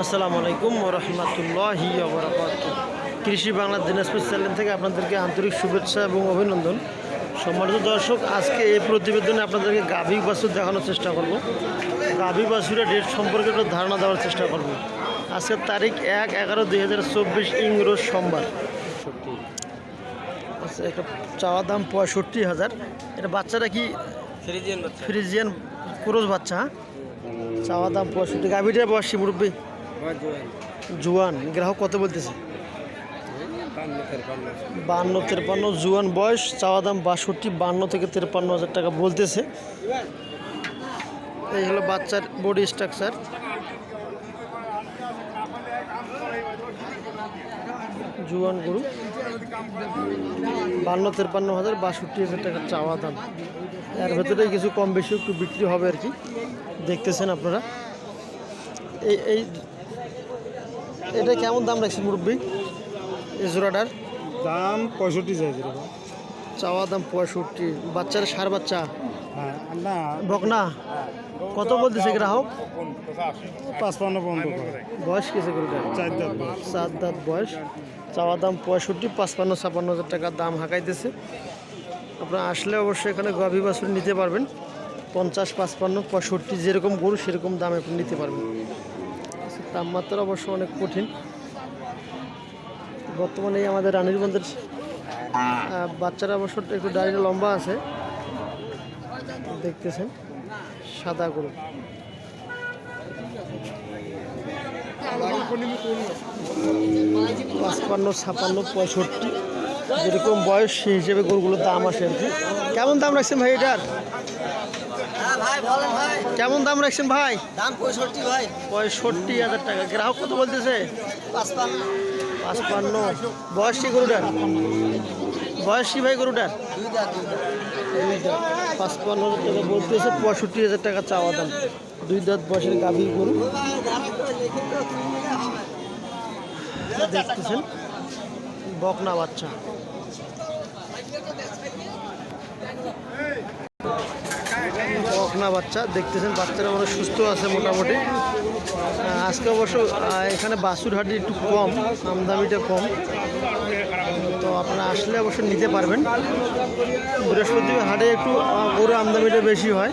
আসসালামু আলাইকুম রহমতুল্লাহি কৃষি বাংলা দিনাজপুর চ্যানেল থেকে আপনাদেরকে আন্তরিক শুভেচ্ছা এবং অভিনন্দন। সম্মানিত দর্শক আজকে এই প্রতিবেদনে আপনাদেরকে গাভী বাছুর দেখানোর চেষ্টা করব। গাভী বাছুরের রেট সম্পর্কে একটু ধারণা দেওয়ার চেষ্টা করব। আজকের তারিখ এক এগারো দুই হাজার চব্বিশ ইংরোজ সোমবার। আচ্ছা একটা চাওয়া দাম পঁয়ষট্টি হাজার। এটা বাচ্চাটা কি? ফ্রিজিয়ান ফ্রিজিয়ান ক্রোজ বাচ্চা হ্যাঁ? চাওয়া দাম পঁয়ষট্টি। গাভীটার বয়সী মুরব্বী? জোয়ান। গ্রাহক কত বলতেছে? বান্ন তেরপান্ন। জুয়ান বয়স চাওয়া দাম বাষট্টি বান্ন থেকে তেরপান্ন হাজার টাকা বলতেছে। এই হলো বাচ্চার বডি স্ট্রাকচার জুয়ান গরু। বান্ন তেরপান্ন হাজার বাষট্টি হাজার টাকা চাওয়া দাম। এর ভেতরে কিছু কম বেশি একটু বিক্রি হবে আর কি। দেখতেছেন আপনারা। এই এই এটা কেমন দাম রাখছে মুরব্বী? এই জোড়াটার? দাম পঁয়ষট্টি চাইছে চাওয়া দাম পঁয়ষট্টি। বাচ্চার সার বাচ্চা? হ্যাঁ না। বকনা? কত বলতেছে গ্রাহক? পাঁচপান্ন পর্যন্ত করে। বয়স কেসে গরুটা চার দাঁত দাঁত বয়স। চাওয়া দাম পঁয়ষট্টি পাঁচপান্ন ছাপান্ন হাজার টাকার দাম হাঁকাইতেছে। আপনারা আসলে অবশ্যই এখানে গভী বাছুর নিতে পারবেন। পঞ্চাশ পাঁচপান্ন পঁয়ষট্টি যেরকম গরু সেরকম দামে আপনি নিতে পারবেন। তাপমাত্রা অবশ্য অনেক কঠিন। বর্তমানে আমাদের রানীরগঞ্জের বাচ্চারা অবশ্য একটু দাঁড়িয়ে লম্বা আছে। দেখতেছেন, সাদা গরু। পাঁচপান্ন, ছাপান্ন, পঁয়ষট্টি, যেরকম বয়স, সেই হিসেবে গরুগুলোর দাম আসে আর কি। কেমন দাম রাখছেন ভাই এটার হ্যাঁ ভাই বলেন ভাই কেমন দাম রাখছেন ভাই? দাম পঁয়ষট্টি ভাই। পঁয়ষট্টি হাজার টাকা। গ্রাহক কত বলতেছে? পাঁচপান্ন। পাঁচপান্ন। বয়স কি গরুটার? বয়স কি ভাই গরুটার? পাঁচপান্ন হাজার টাকা বলতেছে পঁয়ষট্টি হাজার টাকা চাওয়া দাম। দুই দাঁত বয়সের গাভী গরু। দেখতেছেন? বকনা বাচ্চা। বকনা বাচ্চা, দেখতেছেন বাচ্চারা অনেক সুস্থ আছে মোটামুটি। আজকে অবশ্য এখানে বাসুর হাটি একটু কম আমদামিটা কম। তো আপনারা আসলে অবশ্য নিতে পারবেন। বৃহস্পতিবার হাটে একটু গরু আমদামিটা বেশি হয়।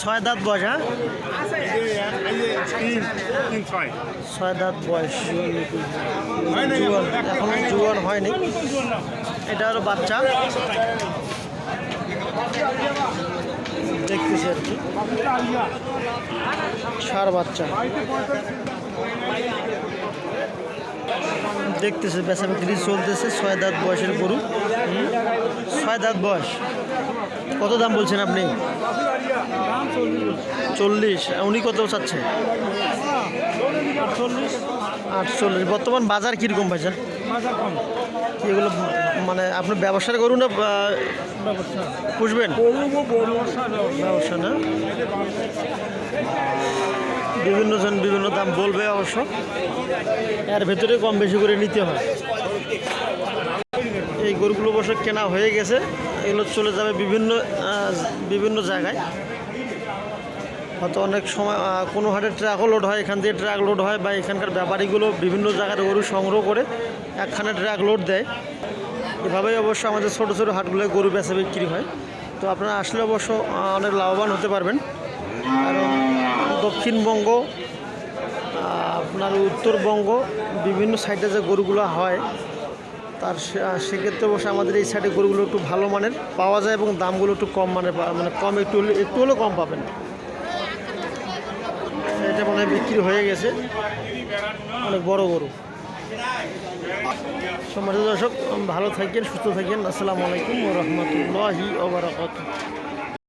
ছয় দাঁত বয়স হ্যাঁ? ছয় দাঁত বয়স। জুয়ান এখনও জুয়ান হয়নি। এটা হলো বাচ্চা। দেখতেছি আর কি। সার বাচ্চা। দেখতেছে বেচা বিক্রি চলতেছে ছয় দাঁত বয়সের গরু। ছয় দাঁত বয়স। কত দাম বলছেন আপনি? চল্লিশ। উনি কত চাচ্ছে? আটচল্লিশ। বর্তমান বাজার কীরকম ভাইজান? এগুলো মানে আপনি ব্যবসার করুন না পুষবেন? ব্যবসা না? বিভিন্ন জন বিভিন্ন দাম বলবে অবশ্য। এর ভেতরে কম বেশি করে নিতে হয়। এই গরুগুলো অবশ্য কেনা হয়ে গেছে। এগুলো চলে যাবে বিভিন্ন বিভিন্ন জায়গায়। হয়তো অনেক সময় কোনো হাটে ট্রাকও লোড হয়, এখান থেকে ট্রাক লোড হয় বা এখানকার ব্যাপারীগুলো বিভিন্ন জায়গার গরু সংগ্রহ করে একখানে ট্রাক লোড দেয়। এভাবেই অবশ্য আমাদের ছোটো ছোটো হাটগুলোয় গরু বেচা বিক্রি হয়। তো আপনারা আসলে অবশ্য অনেক লাভবান হতে পারবেন। কারণ দক্ষিণবঙ্গ আপনার উত্তরবঙ্গ, বিভিন্ন সাইডে যে গরুগুলো হয়, তার সেক্ষেত্রে অবশ্য আমাদের এই সাইডে গরুগুলো একটু ভালো মানের পাওয়া যায় এবং দামগুলো একটু কম মানের মানে কম একটু হলে- একটু হলেও কম পাবেন। এটা মনে বিক্রি হয়ে গেছে। অনেক বড় বড় সম্মানিত দর্শক, ভালো থাকেন, সুস্থ থাকেন। আসসালামু আলাইকুম রহমতুল্লাহি ওবরাকাতুহ